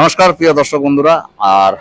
নমস্কার, প্রিয় দর্শক বন্ধুরা। আর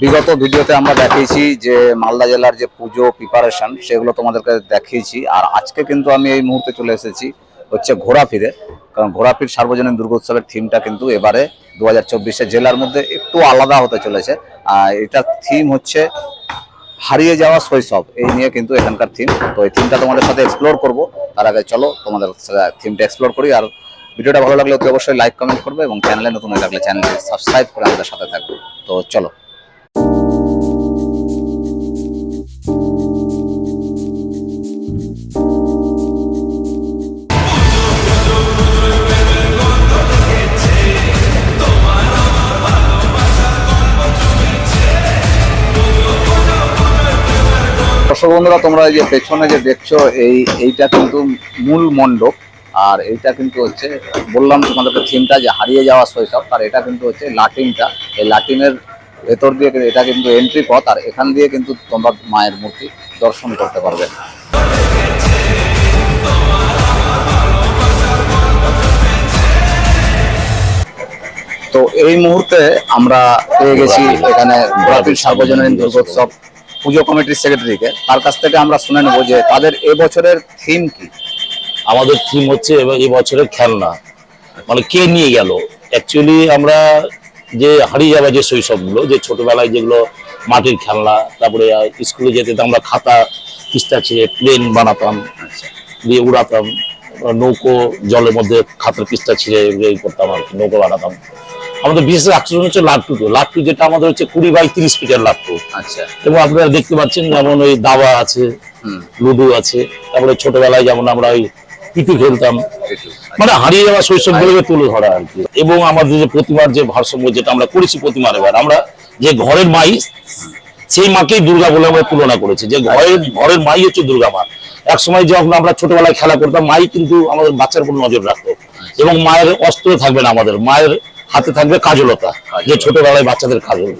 বিগত ভিডিওতে আমরা দেখিয়েছি যে মালদা জেলার যে পুজো প্রিপারেশন সেগুলো তোমাদেরকে দেখিয়েছি। আর আজকে কিন্তু আমি এই মুহূর্তে চলে এসেছি হচ্ছে ঘোরাফিরে। কারণ ঘোরাফির সার্বজনীন দুর্গোৎসবের থিমটা কিন্তু এবারে দু হাজার জেলার মধ্যে একটু আলাদা হতে চলেছে। আর এটার থিম হচ্ছে হারিয়ে যাওয়া শৈশব। এই নিয়ে কিন্তু এখানকার থিম তো এই থিমটা তোমাদের সাথে এক্সপ্লোর করব। তার আগে চলো তোমাদের থিমটা এক্সপ্লোর করি। আর ভিডিওটা ভালো লাগলে অতি অবশ্যই লাইক কমেন্ট করবে এবং চ্যানেলে নতুন হয়ে থাকলে চ্যানেলটি সাবস্ক্রাইব করে আমাদের সাথে থাকবে। তো চলো। দর্শক বন্ধুরা, তোমরা এই যে পেছনে যে দেখছ, এই, এইটা কিন্তু মূল মণ্ডপ। আর এইটা কিন্তু হচ্ছে, বললাম তোমাদেরকে থিমটা যে হারিয়ে যাওয়া শৈশব, আর এটা কিন্তু হচ্ছে লাটিনটা এই লাটিনের ভেতর দিয়ে এটা কিন্তু এন্ট্রি পথ, আর এখান দিয়ে কিন্তু তোমরা মায়ের মূর্তি দর্শন করতে পারবে। তো এই মুহূর্তে আমরা পেয়ে গেছি এখানে গোলাপীর সার্বজনীন দুর্গোৎসব পুজো কমিটির সেক্রেটারিকে তার কাছ থেকে আমরা শুনে নেব যে তাদের এবছরের থিম কি। আমাদের থিম হচ্ছে এই বছরের খেলনা। মানে কে নিয়ে গেল? অ্যাকচুয়ালি আমরা যে হারিয়ে যাওয়া যে শৈশবগুলো যে ছোটবেলায় যেগুলো মাটির খেলনা তারপরে স্কুলে যেতে তো আমরা খাতা পিস্তা ছিঁড়ে প্লেন বানাতাম দিয়ে উড়াতাম নৌকো জলের মধ্যে খাতার পিস্তা ছিঁড়ে এই করতাম আর কি নৌকো বানাতাম। আমাদের বিশেষ আকর্ষণ হচ্ছে লাট্টুটো লাট্টু যেটা আমাদের হচ্ছে কুড়ি বাই তিরিশ ফিটের লাট্টু আচ্ছা। এবং আপনারা দেখতে পাচ্ছেন যেমন ওই দাবা আছে লুডো আছে তারপরে ছোটবেলায় যেমন আমরা ওই পিটু খেলতাম। মানে হারিয়ে যাওয়া শৈশবগুলোকে তুলে ধরা আর কি। এবং আমাদের যে প্রতিমার যে ভারসাম্য, যেটা আমরা করেছি প্রতিমার এবার, আমরা যে ঘরের মাই, সেই মাকেই দুর্গা বলে আমরা তুলনা করেছি। যে ঘরের ঘরের মাই হচ্ছে দুর্গা মা। এক সময় যখন আমরা ছোটবেলায় খেলা করতাম, মাই কিন্তু আমাদের বাচ্চার উপর নজর রাখতো। এবং মায়ের অস্ত্র থাকবে না আমাদের, মায়ের হাতে থাকবে কাজলতা, যে ছোটবেলায় বাচ্চাদের কাজল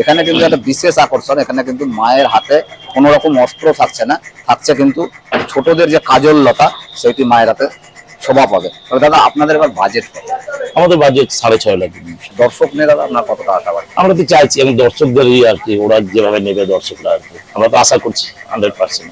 এখানে কিন্তু একটা বিশেষ আকর্ষণ এখানে কিন্তু মায়ের হাতে কোনো রকম অস্ত্র থাকছে না থাকছে কিন্তু ছোটদের যে কাজল লতা সেটি মায়ের হাতে শোভা পাবে। তবে দাদা আপনাদের এবার বাজেট কত? আমাদের বাজেট সাড়ে ছয় লাখ। দর্শক নিয়ে দাদা আপনার কত টাকা আশা বাড়বে আমরা তো চাইছি এবং দর্শকদেরই আর কি ওরা যেভাবে নেবে দর্শকরা আর কি। আমরা তো আশা করছি হান্ড্রেড পার্সেন্ট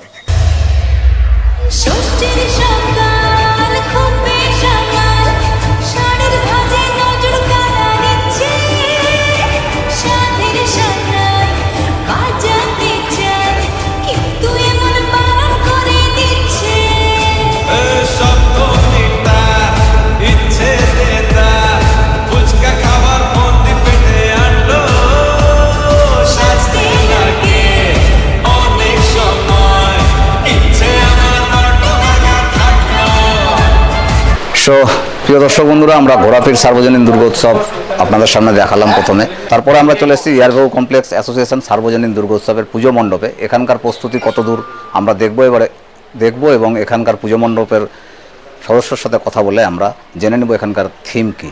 প্রিয় দর্শক বন্ধুরা, আমরা ঘোরাফির সার্বজনীন দুর্গোৎসব আপনাদের সামনে দেখালাম প্রথমে। তারপরে আমরা চলে এসেছি ইয়ারগাঁও কমপ্লেক্স অ্যাসোসিয়েশন সার্বজনীন দুর্গোৎসবের পুজো মণ্ডপে। এখানকার প্রস্তুতি কত দূর, আমরা দেখব এবারে, দেখব এবং এখানকার পুজো মণ্ডপের সদস্যর সাথে কথা বলে আমরা জেনে নেব এখানকার থিম কি।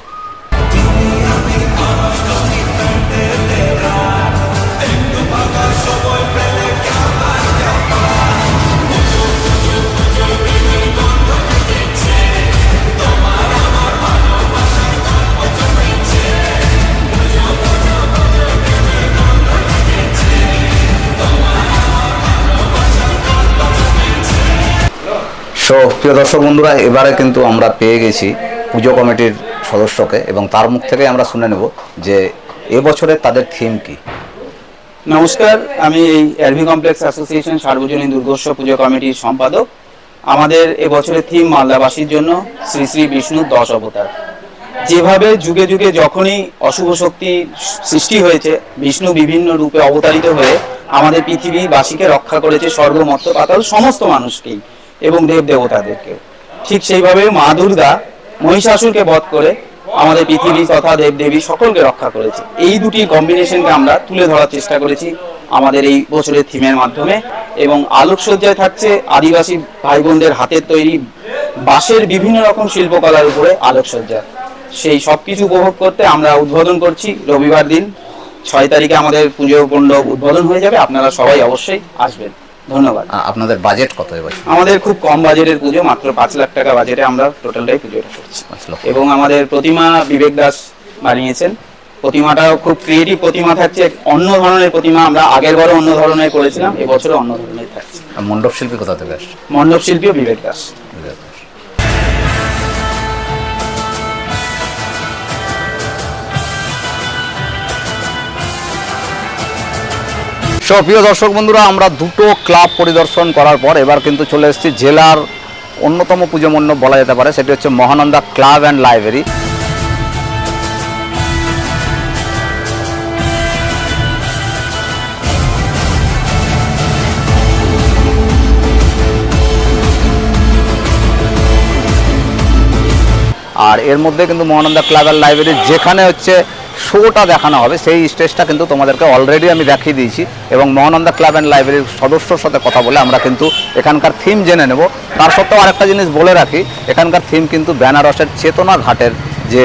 সো, প্রিয় দর্শক বন্ধুরা, এবারে কিন্তু আমরা পেয়ে গেছি পুজো কমিটির সদস্যকে এবং তার মুখ থেকে আমরা শুনে নেব যে এবছরে তাদের থিম কি। নমস্কার, আমি এই এলভি কমপ্লেক্স অ্যাসোসিয়েশন সার্বজনীন দুর্গোৎসব পুজো কমিটির সম্পাদক। আমাদের এবছরের থিম মালদাবাসীর জন্য শ্রী শ্রী বিষ্ণুর দশ অবতার। যেভাবে যুগে যুগে যখনই অশুভ শক্তি সৃষ্টি হয়েছে, বিষ্ণু বিভিন্ন রূপে অবতারিত হয়ে আমাদের পৃথিবীবাসীকে রক্ষা করেছে স্বর্গ মর্ত পাতাল সমস্ত মানুষকেই। এবং দেব দেবতাদেরকে। ঠিক সেইভাবে মা দুর্গা, মহিষাসুরকে বধ করে আমাদের পৃথিবী তথা দেব দেবী সকলকে রক্ষা করেছে। এই দুটি কম্বিনেশনকে আমরা তুলে ধরার চেষ্টা করেছি আমাদের এই বছরের থিমের মাধ্যমে এবং আলোকসজ্জায় থাকছে আদিবাসী ভাই বোনদের হাতের তৈরি বাঁশের বিভিন্ন রকম শিল্পকলার উপরে আলোকসজ্জা। সেই সব কিছু উপভোগ করতে আমরা উদ্বোধন করছি রবিবার দিন। ছয় তারিখে আমাদের পুজো মণ্ডপ উদ্বোধন হয়ে যাবে। আপনারা সবাই অবশ্যই আসবেন। ধন্যবাদ। আপনাদের বাজেট কত এবছর? আমাদের খুব কম বাজেটের পুজো মাত্র পাঁচ লাখ টাকা বাজেটে আমরা টোটালটাই পুজোটা করছি। এবং আমাদের প্রতিমা বিবেক দাস বানিয়েছেন। প্রতিমাটাও খুব ক্রিয়েটিভ প্রতিমা থাকছে। অন্য ধরনের প্রতিমা আমরা আগের বারে অন্য ধরনের করেছিলাম এবছরে অন্য ধরনের থাকছে। মণ্ডপ শিল্পী কোথা থেকে আসছে? মণ্ডপ শিল্পীও বিবেক দাস। প্রিয় দর্শক বন্ধুরা, আমরা দুটো ক্লাব পরিদর্শন করার পর এবার কিন্তু চলে এসেছি জেলার অন্যতম পুজো মণ্ডপ বলা যেতে পারে, সেটি হচ্ছে মহানন্দা ক্লাব অ্যান্ড লাইব্রেরি। আর এর মধ্যে কিন্তু মহানন্দা ক্লাব অ্যান্ড লাইব্রেরি, যেখানে হচ্ছে শোটা দেখানো হবে। সেই স্টেজটা কিন্তু তোমাদেরকে অলরেডি আমি দেখিয়ে দিয়েছি এবং মহানন্দা ক্লাব অ্যান্ড লাইব্রেরির সদস্যর সাথে কথা বলে আমরা কিন্তু এখানকার থিম জেনে নেব। তার সত্ত্বেও আরেকটা জিনিস বলে রাখি, এখানকার থিম কিন্তু বেনারসের চেতনা ঘাটের যে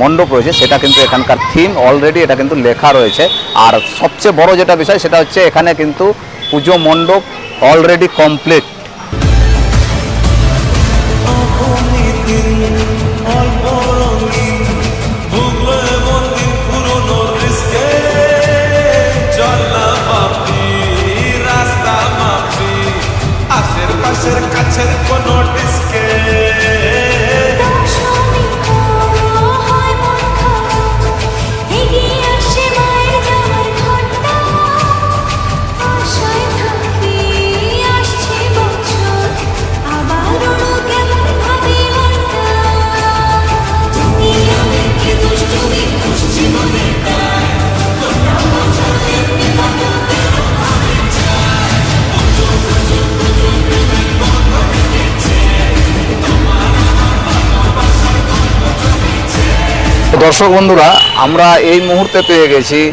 মণ্ডপ রয়েছে, সেটা কিন্তু এখানকার থিম অলরেডি এটা কিন্তু লেখা রয়েছে। আর সবচেয়ে বড় যেটা বিষয়, সেটা হচ্ছে এখানে কিন্তু পুজো মণ্ডপ already complete কাছের কোনো ডিস্কে দর্শক বন্ধুরা আমরা এই মুহূর্তে পেয়ে গেছি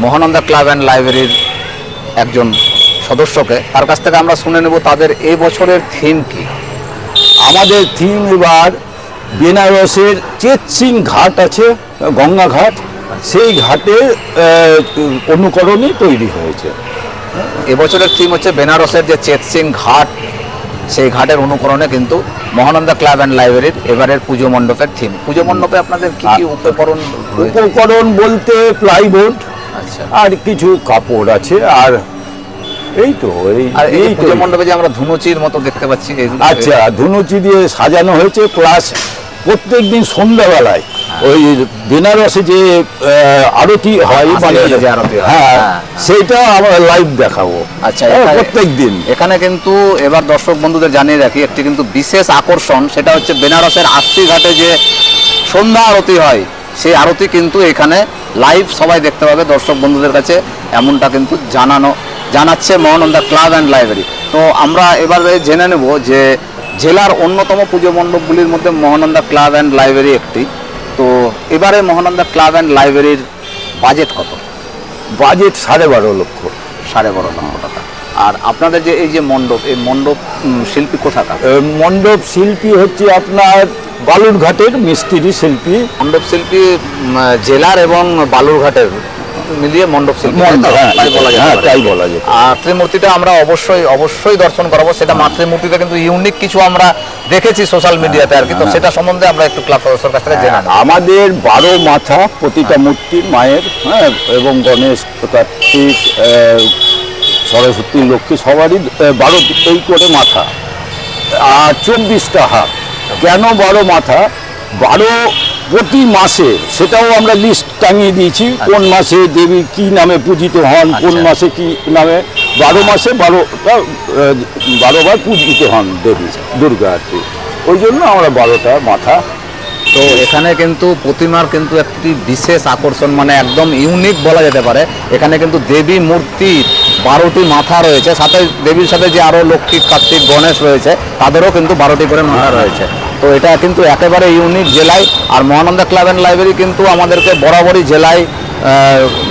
মহানন্দা ক্লাব অ্যান্ড লাইব্রেরির একজন সদস্যকে। তার কাছ থেকে আমরা শুনে নেব তাদের এই বছরের থিম কি। আমাদের থিম এবার বেনারসের চেতসিং ঘাট আছে গঙ্গা ঘাট। সেই ঘাটের আহ, অনুকরণে তৈরি হয়েছে। এবছরের থিম হচ্ছে বেনারসের যে চেতসিং ঘাট সেই ঘাটের অনুকরণে কিন্তু মহানন্দা ক্লাব অ্যান্ড লাইব্রেরির এবারের পুজো মণ্ডপের থিম পুজো মণ্ডপে আপনাদের কি কি উপকরণ উপকরণ বলতে প্লাইবোর্ড আচ্ছা। আর কিছু কাপড় আছে আর এই তো এই এই পুজো মণ্ডপে যে আমরা ধুনুচির মতো দেখতে পাচ্ছি আচ্ছা ধুনুচি দিয়ে সাজানো হয়েছে প্লাস প্রত্যেক দিন সন্ধ্যাবেলায় ওই বেনারসে যে আরতি হয় মানে যে আরতি হ্যাঁ। হ্যাঁ। সেটা আমরা লাইভ দেখাবো। আচ্ছা হ্যাঁ, প্রত্যেক দিন। এখানে কিন্তু এবার দর্শক বন্ধুদের জানিয়ে রাখি একটি কিন্তু বিশেষ আকর্ষণ সেটা হচ্ছে বেনারসের আশি ঘাটে যে সন্ধ্যা আরতি হয় সেই আরতি কিন্তু এখানে লাইভ সবাই দেখতে পাবে দর্শক বন্ধুদের কাছে। এমনটা কিন্তু জানানো জানাচ্ছে মহানন্দা ক্লাব অ্যান্ড লাইব্রেরি। তো আমরা এবারে জেনে নেব যে জেলার অন্যতম পুজো মণ্ডপগুলির মধ্যে মহানন্দা ক্লাব অ্যান্ড লাইব্রেরি একটি। এবারে মহানন্দা ক্লাব অ্যান্ড লাইব্রেরির বাজেট কত? বাজেট সাড়ে বারো লক্ষ। সাড়ে বারো লক্ষ টাকা। আর আপনাদের যে এই যে মণ্ডপ এই মণ্ডপ শিল্পী কোথাকার? মণ্ডপ শিল্পী হচ্ছে আপনার বালুরঘাটের মিস্ত্রি শিল্পী। মণ্ডপ শিল্পী জেলার এবং বালুরঘাটের মিলিয়ে মণ্ডপ শিল্পী। হ্যাঁ, তাই বলা যেতে হ্যাঁ, আর ত্রিমূর্তিটা আমরা অবশ্যই অবশ্যই দর্শন করাবো। সেটা মাতৃমূর্তিটা কিন্তু ইউনিক কিছু আমরা দেখেছি সোশ্যাল মিডিয়াতে আর কি। তো সেটা সম্বন্ধে আমরা একটু ক্লাব সদস্যের কাছ থেকে জেনে আমাদের বারো মাথা প্রতিটা মূর্তি মায়ের হ্যাঁ এবং গণেশ কার্তিক সরস্বতী লক্ষ্মী সবারই বারো এই করে মাথা। আর চব্বিশটা হাত। কেন বারো মাথা? বারো প্রতি মাসে সেটাও আমরা লিস্ট টাঙিয়ে দিয়েছি কোন মাসে দেবী কি নামে পূজিত হন কোন আচ্ছা। মাসে কি নামে বারো মাসে বারোটা বারোবার পূজিত হন দেবী দুর্গা আর কি। ওই জন্য আমরা বারোটা মাথা। তো এখানে কিন্তু প্রতিমার কিন্তু একটি বিশেষ আকর্ষণ মানে একদম ইউনিক বলা যেতে পারে। এখানে কিন্তু দেবী মূর্তি বারোটি মাথা রয়েছে সাথে দেবীর সাথে যে আরও লক্ষ্মী কার্তিক গণেশ রয়েছে তাদেরও কিন্তু বারোটি করে মাথা রয়েছে। তো এটা কিন্তু একেবারে ইউনিক জেলায় আর মহানন্দা ক্লাব অ্যান্ড লাইব্রেরি কিন্তু আমাদেরকে বরাবরই জেলায়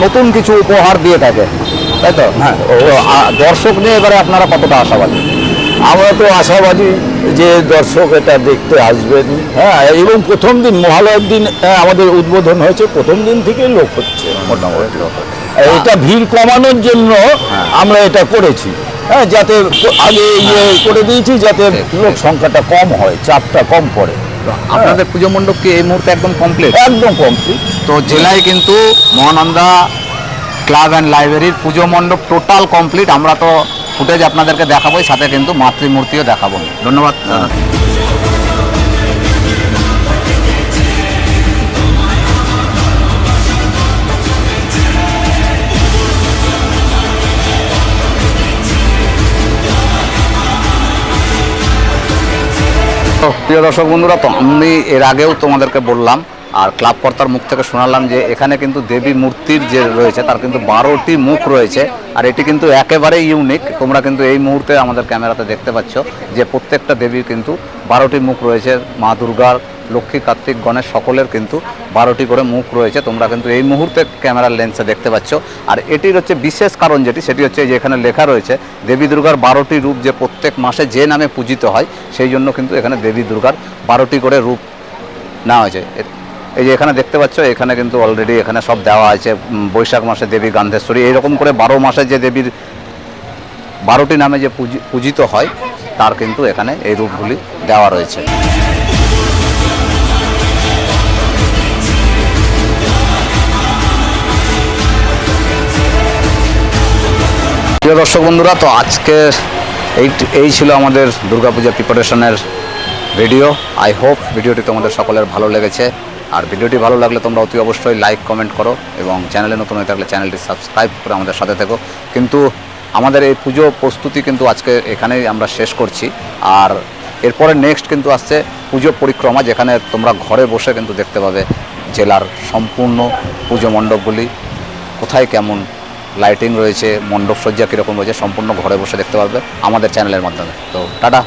নতুন কিছু উপহার দিয়ে থাকে। তাই তো? হ্যাঁ। দর্শক নিয়ে এবারে আপনারা কতটা আশাবাদী? আমরা তো আশাবাদী যে দর্শক এটা দেখতে আসবেন। হ্যাঁ এবং প্রথম দিন মহালয়ের দিন আমাদের উদ্বোধন হয়েছে প্রথম দিন থেকে লোক হচ্ছে। মোটামুটি। এটা ভিড় কমানোর জন্য আমরা এটা করেছি। হ্যাঁ যাতে আগে ইয়ে করে দিয়েছি যাতে লোক সংখ্যাটা কম হয় চাপটা কম পড়ে। আপনাদের পুজো মণ্ডপ কি এই মুহূর্তে একদম কমপ্লিট একদম কমপ্লিট তো জেলায় কিন্তু মহানন্দা ক্লাব অ্যান্ড লাইব্রেরির পুজো মণ্ডপ টোটাল কমপ্লিট আমরা তো ফুটেজ আপনাদেরকে দেখাবোই সাথে কিন্তু মাতৃমূর্তিও দেখাবো ধন্যবাদ প্রিয় দর্শক বন্ধুরা, তো আমি এর আগেও তোমাদেরকে বললাম আর ক্লাব কর্তার মুখ থেকে শোনালাম যে এখানে কিন্তু দেবী মূর্তির যে রয়েছে তার কিন্তু বারোটি মুখ রয়েছে আর এটি কিন্তু একেবারেই ইউনিক তোমরা কিন্তু এই মুহূর্তে আমাদের ক্যামেরাতে দেখতে পাচ্ছ যে প্রত্যেকটা দেবীর কিন্তু বারোটি মুখ রয়েছে, মা দুর্গার লক্ষ্মী, কার্তিক, গণেশ সকলের কিন্তু বারোটি করে মুখ রয়েছে। তোমরা কিন্তু এই মুহূর্তে ক্যামেরার লেন্সে দেখতে পাচ্ছ। আর এটির হচ্ছে বিশেষ কারণ যেটি, সেটি হচ্ছে যে এখানে লেখা রয়েছে, দেবী দুর্গার বারোটি রূপ যে প্রত্যেক মাসে যে নামে পূজিত হয়, সেই জন্য কিন্তু এখানে দেবী দুর্গার বারোটি করে রূপ নেওয়া হয়েছে। এই যে এখানে দেখতে পাচ্ছ, এখানে কিন্তু অলরেডি এখানে সব দেওয়া আছে বৈশাখ মাসে দেবী গান্ধেশ্বরী, এইরকম করে বারো মাসে যে দেবীর বারোটি নামে যে পূজি- পূজিত হয়, তার কিন্তু এখানে এই রূপগুলি দেওয়া রয়েছে। প্রিয় দর্শক বন্ধুরা, তো আজকে এই এই ছিল আমাদের দুর্গাপূজা প্রিপারেশনের ভিডিও আই হোপ ভিডিওটি তোমাদের সকলের ভালো লেগেছে। আর ভিডিওটি ভালো লাগলে তোমরা অতি অবশ্যই লাইক কমেন্ট করো এবং চ্যানেলে নতুন হয়ে থাকলে চ্যানেলটি সাবস্ক্রাইব করে আমাদের সাথে থেকো। কিন্তু আমাদের এই পুজো প্রস্তুতি কিন্তু আজকে এখানেই আমরা শেষ করছি। আর এরপরে নেক্সট কিন্তু আসছে পুজো পরিক্রমা, যেখানে তোমরা ঘরে বসে কিন্তু দেখতে পাবে জেলার সম্পূর্ণ পুজো মণ্ডপগুলি, কোথায় কেমন লাইটিং রয়েছে, মণ্ডপ সজ্জা কীরকম রয়েছে, সম্পূর্ণ ঘরে বসে দেখতে পারবে আমাদের চ্যানেলের মাধ্যমে। তো টাটা।